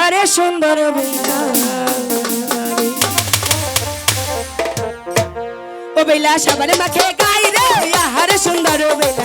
আহারে সুন্দর বেলা সাবারে মাখে গাই রে আহারে সুন্দর বেলা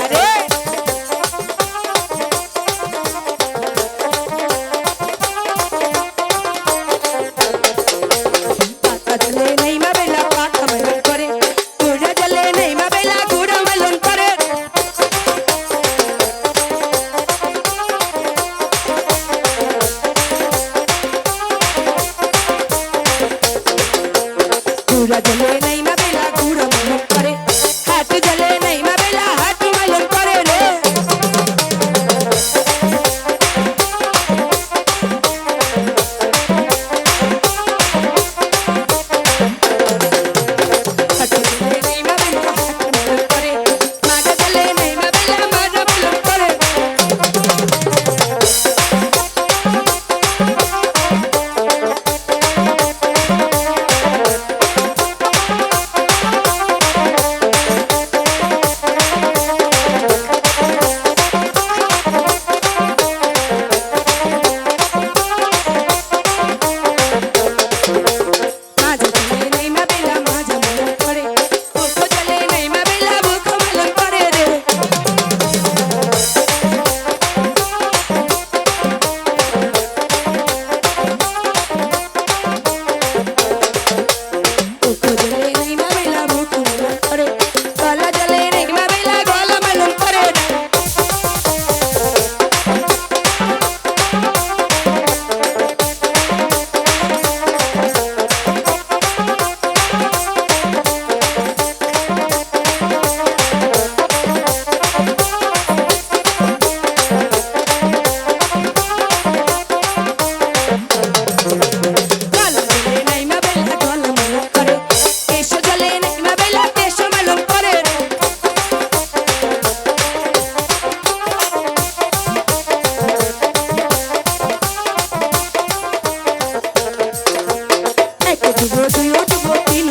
হয়ে উঠবো তিন